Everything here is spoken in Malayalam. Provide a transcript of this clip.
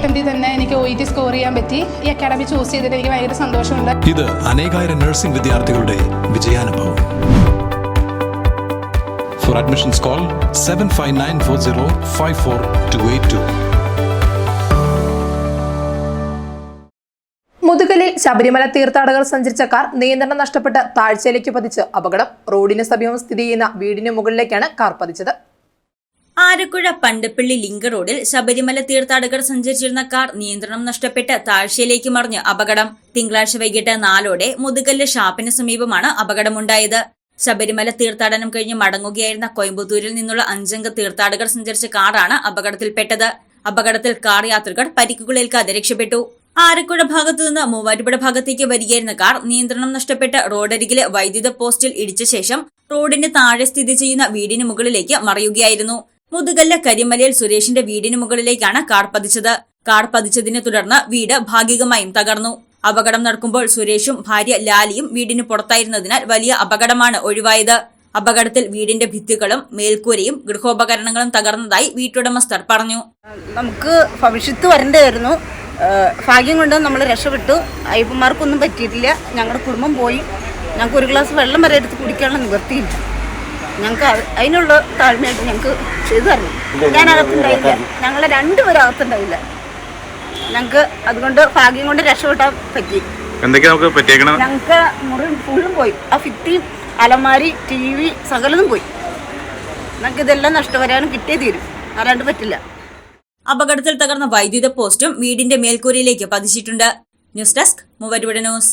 അറ്റംപ്റ്റിൽ തന്നെ എനിക്ക് ഒ ഇ ടി സ്കോർ ചെയ്യാൻ പറ്റി. ഈ അക്കാഡമി ചൂസ് ചെയ്തിട്ട് എനിക്ക് ഭയങ്കര സന്തോഷമുണ്ട്. ഇത് അനേകായിരം നഴ്സിംഗ് വിദ്യാർത്ഥികളുടെ വിജയാനുഭവം. For admissions call seven five nine four zero five four two eight two മുതുകലിൽ Sabarimala തീർത്ഥാടകർ സഞ്ചരിച്ച കാർ നിയന്ത്രണം നഷ്ടപ്പെട്ട് താഴ്ചയിലേക്ക് പതിച്ച് അപകടം. റോഡിന് സമീപം സ്ഥിതി ചെയ്യുന്ന വീടിന് മുകളിലേക്കാണ് കാർ പതിച്ചത്. ആരക്കുഴ പണ്ടപ്പള്ളി ലിങ്ക റോഡിൽ ശബരിമല തീർത്ഥാടകർ സഞ്ചരിച്ചിരുന്ന കാർ നിയന്ത്രണം നഷ്ടപ്പെട്ട് താഴ്ചയിലേക്ക് മറിഞ്ഞ് അപകടം. തിങ്കളാഴ്ച വൈകിട്ട് നാലോടെ മുതുകല്ല് ഷാപ്പിന് സമീപമാണ് അപകടമുണ്ടായത്. ശബരിമല തീർത്ഥാടനം കഴിഞ്ഞ് മടങ്ങുകയായിരുന്ന കോയമ്പത്തൂരിൽ നിന്നുള്ള അഞ്ചംഗ തീർത്ഥാടകർ സഞ്ചരിച്ച കാറാണ് അപകടത്തിൽപ്പെട്ടത്. അപകടത്തിൽ കാർ യാത്രികർ പരിക്കുകളേൽക്കാതെ രക്ഷപ്പെട്ടു. ആരക്കുഴ ഭാഗത്തു നിന്ന് മൂവാറ്റുപുഴ ഭാഗത്തേക്ക് വരികയായിരുന്ന കാർ നിയന്ത്രണം നഷ്ടപ്പെട്ട് റോഡരികിലെ വൈദ്യുത പോസ്റ്റിൽ ഇടിച്ച ശേഷം റോഡിന് താഴെ സ്ഥിതി ചെയ്യുന്ന വീടിന് മുകളിലേക്ക് മറയുകയായിരുന്നു. മുതുകല്ല് കരിമലയിൽ സുരേഷിന്റെ വീടിന് മുകളിലേക്കാണ് കാർ പതിച്ചത്. കാർ പതിച്ചതിനെ തുടർന്ന് വീട് ഭാഗികമായും തകർന്നു. അപകടം നടക്കുമ്പോൾ സുരേഷും ഭാര്യ ലാലിയും വീടിന് പുറത്തായിരുന്നതിനാൽ വലിയ അപകടമാണ് ഒഴിവായത്. അപകടത്തിൽ വീടിന്റെ ഭിത്തികളും മേൽക്കൂരയും ഗൃഹോപകരണങ്ങളും തകർന്നതായി വീട്ടുടമസ്ഥർ പറഞ്ഞു. നമുക്ക് ഭവിഷ്യത്ത് വരണ്ടായിരുന്നു ഭാഗ്യം കൊണ്ട് നമ്മൾ രക്ഷപ്പെട്ടു. അയ്യപ്പന്മാർക്കൊന്നും പറ്റിയിട്ടില്ല. ഞങ്ങളുടെ കുടുംബം പോയി. ഞങ്ങൾക്ക് ഒരു ഗ്ലാസ് വെള്ളം വരെ എടുത്ത് കുടിക്കാനുള്ള നിവൃത്തിയില്ല. ഞങ്ങൾക്ക് അത് അതിനുള്ള താഴ്മയായിട്ട് ഞങ്ങൾക്ക് ചെയ്തു തരണം. ഞാൻ അകത്തുണ്ടായില്ല ഞങ്ങളെ രണ്ടുപേരും അകത്തുണ്ടായില്ല. ഞങ്ങൾക്ക് അതുകൊണ്ട് ഭാഗ്യം കൊണ്ട് രക്ഷപ്പെട്ടാൻ പറ്റി. ഞങ്ങൾക്ക് മുറി ഫുള്ളും പോയി. ആ ഫിറ്റി അലമാരി ടി വി സകലതും പോയി. ഞങ്ങൾക്ക് ഇതെല്ലാം നഷ്ടപരിഹാരം കിട്ടിയേ തീരും. അല്ലാണ്ട് പറ്റില്ല. അപകടത്തിൽ തകർന്ന വൈദ്യുത പോസ്റ്റും വീടിന്റെ മേൽക്കൂരയിലേക്ക് പതിച്ചിട്ടുണ്ട്. News desk Muvattupuzha news.